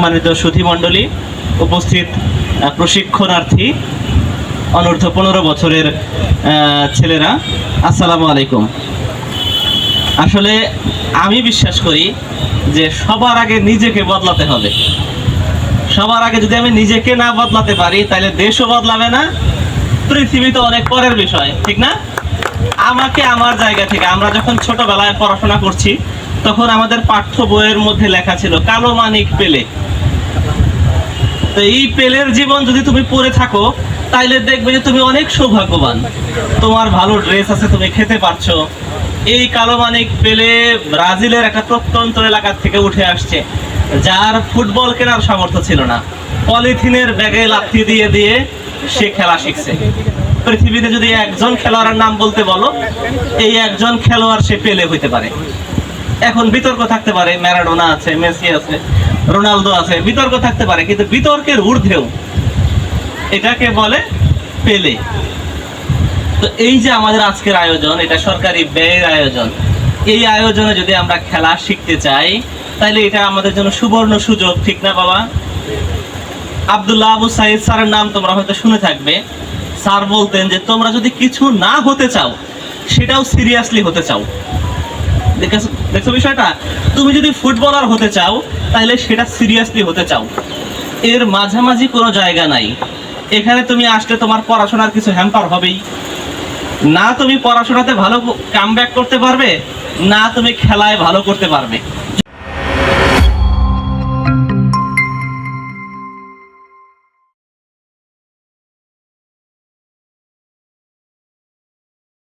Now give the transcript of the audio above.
সম্মানিত সুধী মণ্ডলী, উপস্থিত প্রশিক্ষণার্থী, অনূর্ধ্ব পনেরো বছরের ছেলেরা, আসসালামু আলাইকুম। আসলে আমি বিশ্বাস করি যে সবার আগে নিজেকে বদলাতে হবে। সবার আগে যদি আমি নিজেকে না বদলাতে পারি, তাহলে দেশও বদলাবে না, পৃথিবী তো অনেক পরের বিষয়, ঠিক না? আমাকে আমার জায়গা থেকে, আমরা যখন ছোটবেলায় পড়াশোনা করছি তখন আমাদের পাঠ্য বইয়ের মধ্যে লেখা ছিল, কালো মানিক পেলে। তো এই পেলের জীবন যদি তুমি পড়ে থাকো, তাইলে দেখবে যে তুমি অনেক সৌভাগ্যবান। তোমার ভালো ড্রেস আছে, তুমি খেতে পারছ। এই কালো মানিক পেলে ব্রাজিলের একটা প্রত্যন্ত এলাকা থেকে উঠে আসছে, যার ফুটবল কেনার সামর্থ্য ছিল না। পলিথিনের ব্যাগে লাথি দিয়ে দিয়ে সে খেলা শিখছে। পৃথিবীতে যদি একজন খেলোয়াড়ের নাম বলতে বলো, এই একজন খেলোয়াড় সে পেলে হইতে পারে। এখন বিতর্ক থাকতে পারে, ম্যারাডোনা আছে, মেসি আছে, রোনালদো আছে, বিতর্ক থাকতে পারে, কিন্তু বিতর্কের ঊর্ধ্বেও এটাকে বলে পেলে। তো এই যে আমাদের আজকের আয়োজন, এটা সরকারি ব্যয়ের আয়োজন। এই আয়োজনে যদি আমরা খেলা শিখতে চাই তাহলে এটা আমাদের জন্য সুবর্ণ সুযোগ, ঠিক না বাবা? আব্দুল্লাহ আবু সাইদ স্যারের নাম তোমরা হয়তো শুনে থাকবে। স্যার বলতেন যে তোমরা যদি কিছু না হতে চাও, সেটাও সিরিয়াসলি হতে চাও। দেখছ বিষয়টা? তুমি যদি ফুটবলার হতে চাও, তাহলে সেটা সিরিয়াসলি হতে চাও। এর মাঝামাঝি কোনো জায়গা নাই। এখানে তুমি আসলে তোমার পড়াশোনার কিছু হ্যাম্পার হবেই। না তুমি পড়াশোনাতে ভালো কাম করতে পারবে, না তুমি খেলায় ভালো করতে পারবে।